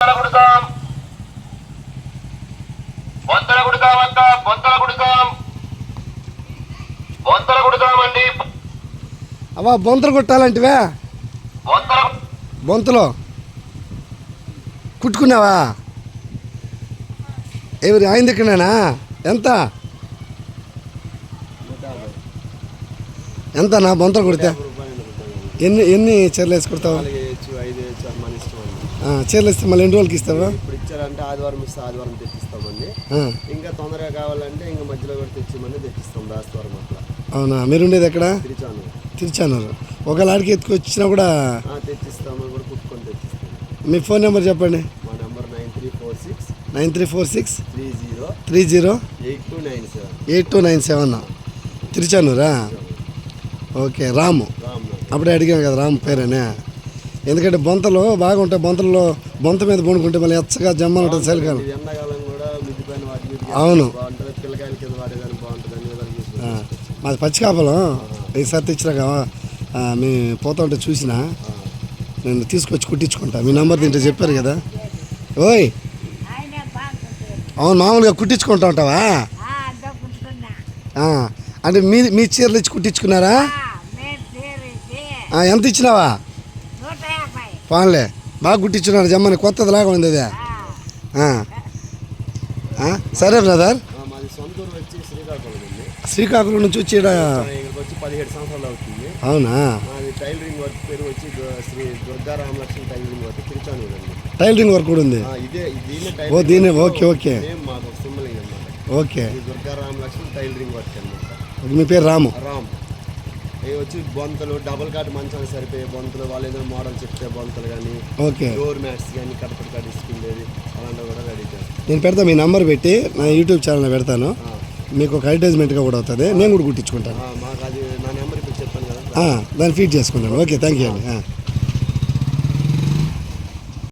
బొంతల కుడుతాం బొంతల కుడుతాం అక్క బొంతల కుడుతాం బొంతల కుడుతామండి అవా బొంతలు కుట్టాలంటివే? బొంతల బొంతలో. కుట్టుకున్నావా? ఎవరి ఆయన దగ్గరనేనా ఎంత? ఎంత నా బొంతలు కుడితే? ఎన్ని ఎన్ని చీరలు వేసి కుడతావు? చీరలు ఇస్తే మళ్ళీ ఎన్ని రోజులకి ఇస్తావా? ఇప్పుడు ఇచ్చారంటే ఆదివారం ఇస్తే ఆదివారం తెచ్చిస్తామండి. ఇంకా తొందరగా కావాలంటే ఇంకా మధ్యలో కూడా తెచ్చిమని తెచ్చిస్తాం రాస్తవారం అట్లా. అవునా? మీరు ఉండేది ఎక్కడ? తిరిచాను తిరుచానరు. ఒకవేళ ఆడికి ఎత్తుకొచ్చినా కూడా తెచ్చిస్తాము కూడా కుట్టుకొని తెచ్చిస్తాము మీ ఫోన్ నెంబర్ చెప్పండి. మా number nine three four six nine three four six three zero three zero eight two nine seven. Eight two nine seven. తిరుచానూరా? Okay Ramu. అప్పుడే అడిగాను కదా రాము పేరేనే. ఎందుకంటే బొంతలు బాగుంటాయి బొంతల్లో బొంత మీద పండుకుంటే మళ్ళీ ఎచ్చగా జమ్మని ఉంటుంది చలికాలం. అవును. మాది పచ్చికాపలం. ఈసారి తెచ్చినాక మీ పోతా ఉంటే చూసిన నేను తీసుకొచ్చి కుట్టించుకుంటా. మీ నంబర్ తింటే చెప్పారు కదా. ఓయ్ అవును మామూలుగా కుట్టించుకుంటా ఉంటావా? ఆ, అంటే మీ మీ చీరలు ఇచ్చి కుట్టించుకున్నారా? ఆ, ఎంత ఇచ్చినావా? పాన్లే. బాగా కుట్టించున్నారు జమ్మని. కొత్తది లాగా ఉంది అది. సరే బ్రదర్. శ్రీకాకుళం నుంచి వచ్చి పదిహేడు సంవత్సరాలు అవుతుంది. అవునా? టైలరింగ్ వర్క్ పేరు వచ్చి దు- శ్రీ దుర్గా రామలక్ష్మి టైలరింగ్ వర్క్ తిరుచానూరు అండి. టైలరింగ్ వర్క్ కూడా ఉంది? ఇదే ఓ, వర్క్ ఓకే, ఓకే. మాకు అనమాట okay. Durga Ramalakshmi tailoring work మీ పేరు రాము? రామ్. వచ్చి బొంతలు డబుల్ కాట్ మంచాలు సరిపోయే బొంతలు వాళ్ళు ఏదైనా మోడల్ చెప్తే బొంతలు కానీ ఓకే. డోర్ మ్యాట్స్ కానీ కడపటి కాట్ ఇసుకుండేది అలాంటివి కూడా రెడీ చేస్తాం. నేను పెడతా మీ నంబర్ పెట్టి నా యూట్యూబ్ ఛానల్ పెడతాను. మీకు ఒక అడ్వర్టైజ్మెంట్గా కూడా అవుతుంది నేను కూడా కుట్టించుకుంటాను మాకు అది నా నెంబర్ ఇప్పుడు చెప్పాను కదా. దాన్ని ఫీడ్ చేసుకుంటాను ఓకే థ్యాంక్ యూ అండి.